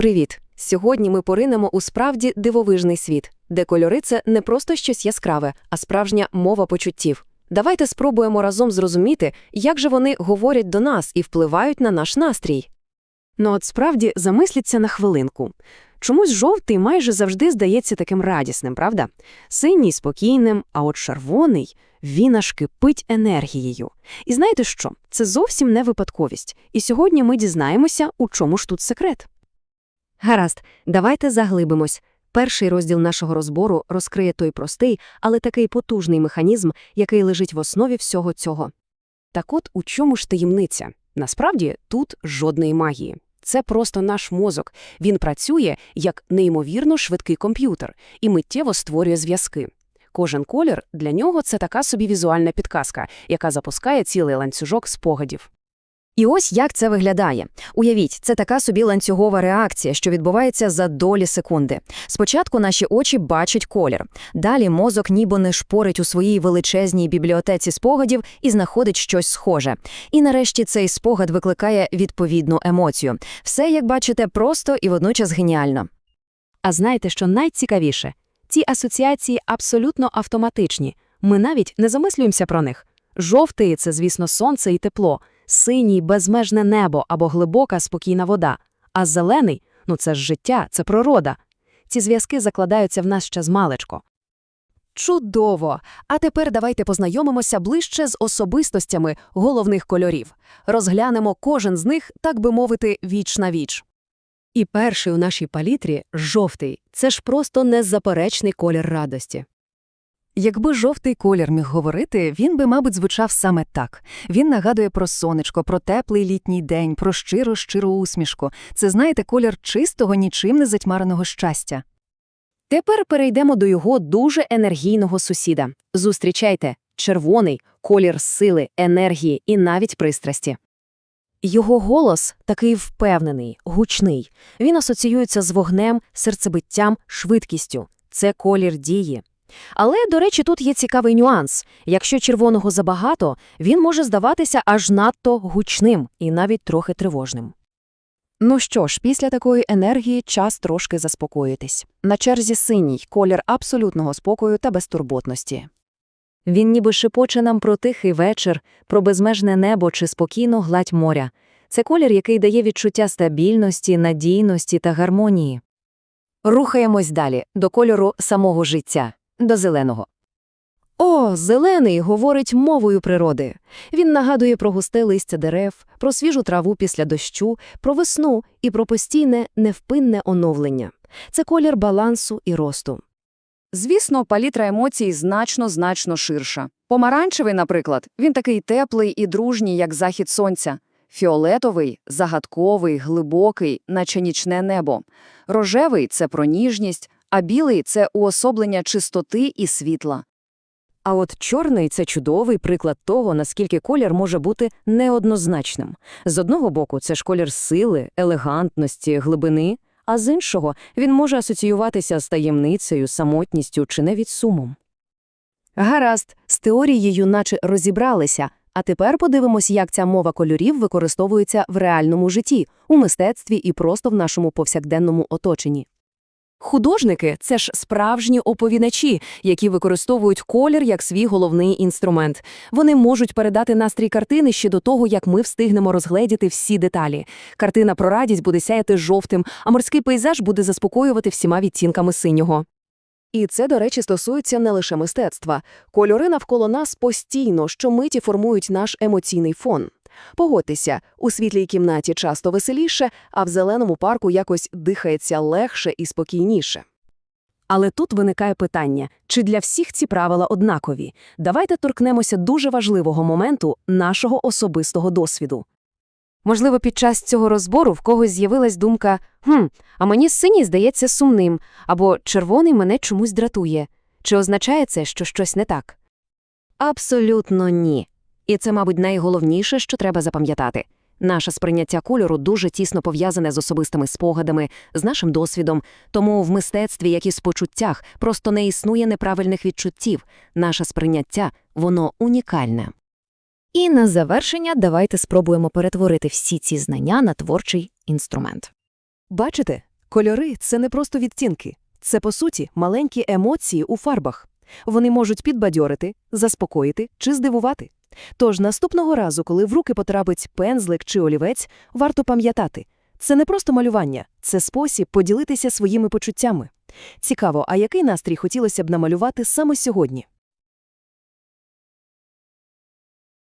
Привіт! Сьогодні ми поринемо у справді дивовижний світ, де кольори це не просто щось яскраве, а справжня мова почуттів. Давайте спробуємо разом зрозуміти, як же вони говорять до нас і впливають на наш настрій. Ну от справді замисліться на хвилинку. Чомусь жовтий майже завжди здається таким радісним, правда? Синій спокійним, а от червоний він аж кипить енергією. І знаєте що? Це зовсім не випадковість. І сьогодні ми дізнаємося, у чому ж тут секрет. Гаразд, давайте заглибимось. Перший розділ нашого розбору розкриє той простий, але такий потужний механізм, який лежить в основі всього цього. Так от у чому ж таємниця? Насправді тут жодної магії. Це просто наш мозок. Він працює як неймовірно швидкий комп'ютер і миттєво створює зв'язки. Кожен колір для нього це така собі візуальна підказка, яка запускає цілий ланцюжок спогадів. І ось як це виглядає. Уявіть, це така собі ланцюгова реакція, що відбувається за долі секунди. Спочатку наші очі бачать колір. Далі мозок ніби не шпорить у своїй величезній бібліотеці спогадів і знаходить щось схоже. І нарешті цей спогад викликає відповідну емоцію. Все, як бачите, просто і водночас геніально. А знаєте, що найцікавіше? Ці асоціації абсолютно автоматичні. Ми навіть не замислюємося про них. Жовтий це, звісно, сонце і тепло синій безмежне небо або глибока спокійна вода, а зелений ну це ж життя, це природа. Ці зв'язки закладаються в нас ще з маличко. Чудово! А тепер давайте познайомимося ближче з особистостями головних кольорів. Розглянемо кожен з них, так би мовити, віч на віч. І перший у нашій палітрі жовтий це ж просто незаперечний колір радості. Якби жовтий колір міг говорити, він би, мабуть, звучав саме так. Він нагадує про сонечко, про теплий літній день, про щиру щиру усмішку. Це, знаєте, колір чистого, нічим не затьмареного щастя. Тепер перейдемо до його дуже енергійного сусіда. Зустрічайте червоний колір сили, енергії і навіть пристрасті. Його голос такий впевнений, гучний. Він асоціюється з вогнем, серцебиттям, швидкістю. Це колір дії. Але, до речі, тут є цікавий нюанс. Якщо червоного забагато, він може здаватися аж надто гучним і навіть трохи тривожним. Ну що ж, після такої енергії час трошки заспокоїтись. На черзі синій колір абсолютного спокою та безтурботності. Він ніби шепоче нам про тихий вечір, про безмежне небо чи спокійну гладь моря. Це колір, який дає відчуття стабільності, надійності та гармонії. Рухаємось далі до кольору самого життя до зеленого. О, зелений говорить мовою природи. Він нагадує про густе листя дерев, про свіжу траву після дощу, про весну і про постійне невпинне оновлення. Це колір балансу і росту. Звісно, палітра емоцій значно-значно ширша. Помаранчевий, наприклад, він такий теплий і дружній, як захід сонця. Фіолетовий – загадковий, глибокий, наче нічне небо. Рожевий – це про ніжність, а білий це уособлення чистоти і світла. А от чорний це чудовий приклад того, наскільки колір може бути неоднозначним. З одного боку, це ж колір сили, елегантності, глибини, а з іншого він може асоціюватися з таємницею, самотністю чи навіть сумом. Гаразд, з теорією наче розібралися, а тепер подивимось, як ця мова кольорів використовується в реальному житті, у мистецтві і просто в нашому повсякденному оточенні. Художники це ж справжні оповідачі, які використовують колір як свій головний інструмент. Вони можуть передати настрій картини ще до того, як ми встигнемо розгледіти всі деталі. Картина про радість буде сяяти жовтим, а морський пейзаж буде заспокоювати всіма відтінками синього. І це, до речі, стосується не лише мистецтва. Кольори навколо нас постійно, щомиті формують наш емоційний фон. Погодьтеся, у світлій кімнаті часто веселіше, а в зеленому парку якось дихається легше і спокійніше. Але тут виникає питання, чи для всіх ці правила однакові. Давайте торкнемося дуже важливого моменту нашого особистого досвіду. Можливо, під час цього розбору в когось з'явилась думка «Хм, а мені синій здається сумним, або червоний мене чомусь дратує. Чи означає це, що щось не так? Абсолютно ні. І це, мабуть, найголовніше, що треба запам'ятати. Наше сприйняття кольору дуже тісно пов'язане з особистими спогадами, з нашим досвідом, тому в мистецтві, як і в почуттях, просто не існує неправильних відчуттів. Наше сприйняття воно унікальне. І на завершення давайте спробуємо перетворити всі ці знання на творчий інструмент. Бачите, Кольори це не просто відтінки, це, по суті, маленькі емоції у фарбах. Вони можуть підбадьорити, заспокоїти чи здивувати. Тож наступного разу, коли в руки потрапить пензлик чи олівець, варто пам'ятати – це не просто малювання, це спосіб поділитися своїми почуттями. Цікаво, а який настрій хотілося б намалювати саме сьогодні?